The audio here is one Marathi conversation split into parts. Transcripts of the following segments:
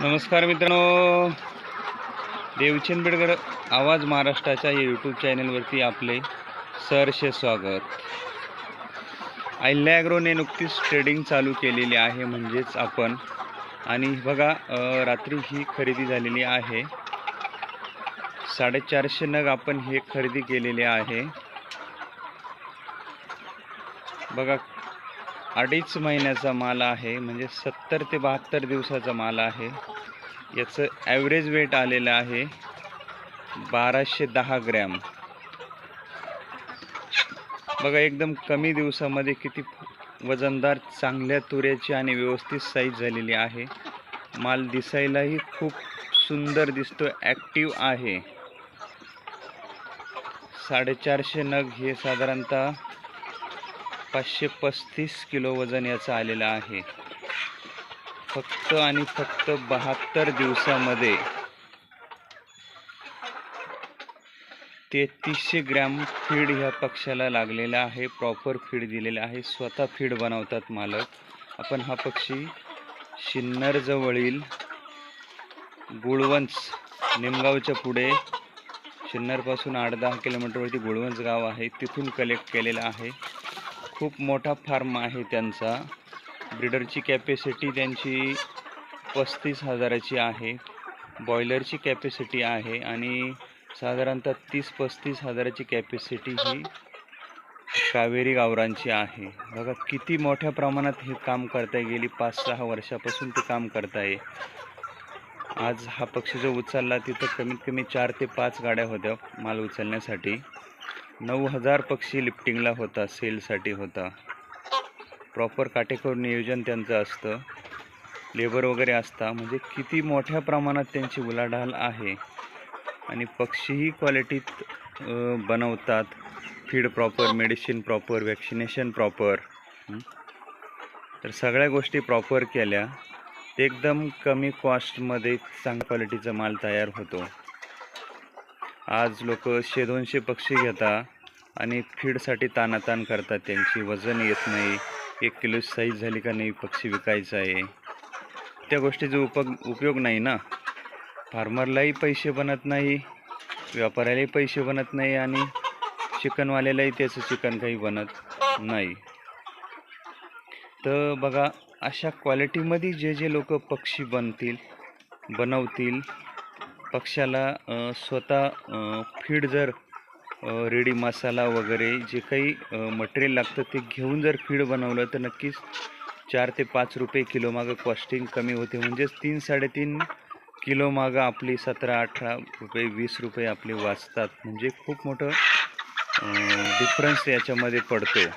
नमस्कार मित्रांनो. देवचंद बेडकर आवाज महाराष्ट्राच्या यूट्यूब चॅनलवरती आपले सरसे स्वागत. अहिल्याग्रोने नुकतीच ट्रेडिंग चालू केलेली आहे म्हणजेच आपण. आणि बघा रात्री ही खरेदी झालेली आहे. साडेचारशे नग आपण हे खरेदी केलेले आहे. बघा अडीच महिन्याचा माल आहे म्हणजे सत्तर ते बहात्तर दिवसाचा माल आहे. याचं ॲव्हरेज वेट आलेलं आहे बाराशे दहा ग्रॅम. बघा एकदम कमी दिवसामध्ये किती वजनदार चांगल्या तुऱ्याची आणि व्यवस्थित साईज झालेली आहे. माल दिसायलाही खूप सुंदर दिसतो ॲक्टिव आहे. साडेचारशे नग हे साधारणतः पाचशे पस्तीस किलो वजन याचं आलेलं आहे. फक्त आणि फक्त बहात्तर दिवसामध्ये तेहतीसशे ग्रॅम फीड ह्या पक्षाला लागलेला आहे. प्रॉपर फीड दिलेलं आहे. स्वतः फीड बनवतात मालक. आपण हा पक्षी शिन्नरजवळील गुळवंच निमगावच्या पुढे शिन्नरपासून आठ दहा किलोमीटरवरती गुळवंच गाव आहे. तिथून कलेक्ट केलेला आहे. खूप मोठा फार्म आहे त्यांचा. ब्रिडरची कॅपॅसिटी त्यांची पस्तीस हजाराची आहे. बॉयलरची कॅपॅसिटी आहे आणि साधारणतः तीस पस्तीस हजाराची कॅपॅसिटी ही कावेरी गावरांची आहे. बघा किती मोठ्या प्रमाणात हे काम करताय. गेली पाच सहा वर्षापासून ते काम करताय. आज हा पक्षी जो उचलला तिथं कमीत कमी चार ते पाच गाड्या होत्या माल उचलण्यासाठी. नऊ हजार पक्षी लिफ्टिंगला होता सेलसाठी होता. प्रॉपर काटेकोर नियोजन त्यांचं असतं. लेबर वगैरे असता म्हणजे किती मोठ्या प्रमाणात त्यांची उलाढाल आहे. आणि पक्षीही क्वालिटीत बनवतात. Feed proper medicine proper vaccination proper तर सगळ्या गोष्टी प्रॉपर केल्या. ते एकदम कमी कॉस्टमध्ये चांगल्या क्वालिटीचा माल तयार होतो. आज लोक शे दोनशे पक्षी घेता. आणि फीडसाठी तानाताण करतात त्यांची. वजन येत नाही. एक किलो साईज झाली का नाही पक्षी विकायचा आहे. त्या गोष्टीचा उपग उपयोग नाही ना. फार्मरलाही पैसे बनत नाही व्यापाऱ्यालाही पैसे बनत नाही आणि चिकनवाल्यालाही त्याचं चिकन काही बनत नाही. तर बघा अशा क्वालिटीमध्ये जे जे लोक पक्षी बनतील बनवतील पक्षाला स्वतः फीड जर रेडी मसाला वगैरे जे काही मटेरियल लागतं ते घेऊन जर फीड बनवलं तर नक्कीच चार ते पाच रुपये किलोमागं कॉस्टिंग कमी होते. म्हणजेच तीन साडेतीन किलोमागं आपली सतरा अठरा रुपये वीस रुपये आपले वाचतात. म्हणजे खूप मोठं डिफरन्स याच्यामध्ये पडतो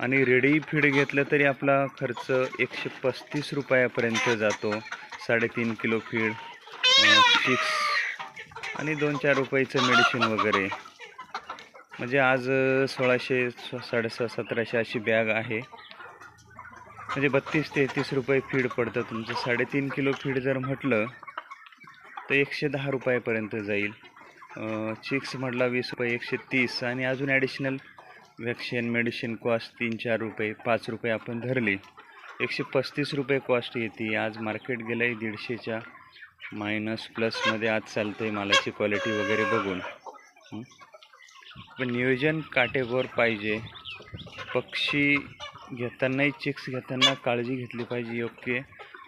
आणि रेडी फीड घेतलं तरी आपला खर्च एकशे पस्तीस रुपयापर्यंत जातो. साडेतीन किलो फीड चिक्स आणि दोन चार रुपयाचं मेडिसिन वगैरे. म्हणजे आज सोळाशे स- साडेसहा सतराशे अशी बॅग आहे. म्हणजे बत्तीस तेहतीस रुपये फीड पडतं तुमचं. साडेतीन किलो फीड जर म्हटलं तर एकशे दहा रुपयापर्यंत जाईल. चिक्स म्हटला वीस रुपये एकशे तीस. आणि अजून ॲडिशनल वॅक्सिन मेडिसिन कॉस्ट तीन चार रुपये पाच रुपये आपण धरली. एकशे पस्तीस रुपये कॉस्ट येते. आज मार्केट गेलं आहे दीडशेच्या. मायनस प्लसमध्ये आज चालतं आहे मालाची क्वालिटी वगैरे बघून. पण नियोजन काटेकोर पाहिजे. पक्षी घेतानाही चिक्स घेताना काळजी घेतली पाहिजे योग्य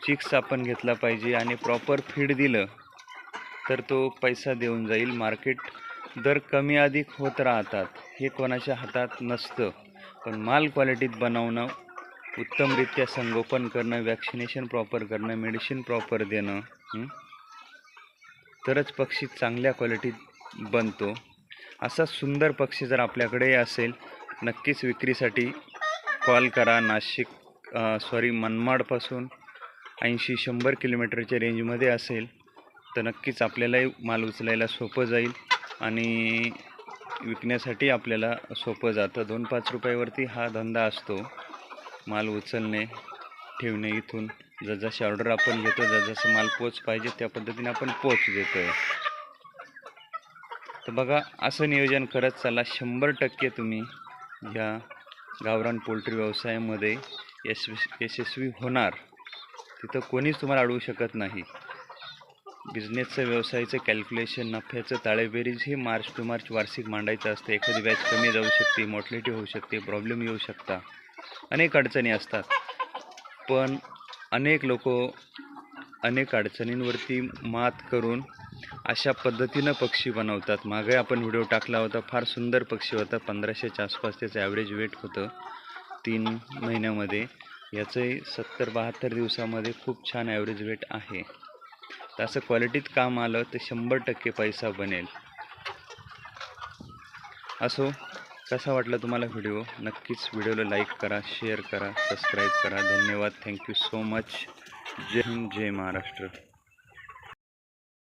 चिक्स आपण घेतला पाहिजे आणि प्रॉपर फीड दिलं तर तो पैसा देऊन जाईल. मार्केट दर कमी अधिक होत राहतात हे कोणाच्या हातात नसतं. पण माल क्वालिटीत बनवणं उत्तमरित्या संगोपन करणं वॅक्सिनेशन प्रॉपर करणं मेडिसिन प्रॉपर देणं तरच पक्षी चांगल्या क्वालिटीत बनतो. असा सुंदर पक्षी जर आपल्याकडे असेल नक्कीच विक्रीसाठी कॉल करा. नाशिक सॉरी मनमाडपासून ऐंशी शंभर किलोमीटरच्या रेंजमध्ये असेल तर नक्कीच आपल्यालाही माल उचलायला सोपं जाईल आणि विकण्यासाठी आपल्याला सोपं जातं. दोन पाच रुपयावरती हा धंदा असतो माल उचलणे. ठेवणे इथून. जसजशी ऑर्डर आपण घेतो जसं माल पोच पाहिजे त्या पद्धतीने आपण पोच देतो आहे तर बघा असं नियोजन करत चला शंभर टक्के तुम्ही या गावरान पोल्ट्री व्यवसायामध्ये यश यशस्वी होणार. तिथं कोणीच तुम्हाला अडवू शकत नाही. बिझनेसचं व्यवसायाचं कॅल्क्युलेशन नफ्याचं ताळेबेरीज हे मार्च टू मार्च वार्षिक मांडायचं असतं. एखादी बॅच कमी जाऊ शकते मॉर्टलिटी होऊ शकते प्रॉब्लेम येऊ शकता. अनेक अडचणी असतात. पण अनेक लोक अनेक अडचणींवरती मात करून अशा पद्धतीनं पक्षी बनवतात. मागे आपण व्हिडिओ टाकला होता फार सुंदर पक्षी होता. पंधराशेच्या आसपास त्याचं ॲव्हरेज वेट होतं. तीन महिन्यामध्ये. याचंही सत्तर बहात्तर दिवसामध्ये खूप छान ॲव्हरेज वेट आहे. तर असं क्वालिटीत काम आलं तर शंभर टक्के पैसा बनेल. असो. कसा वाटला तुम्हाला व्हिडिओ? नक्कीच व्हिडिओला लाईक करा शेअर करा सबस्क्राईब करा. धन्यवाद. Thank you so much. Jai Hind Jai Maharashtra.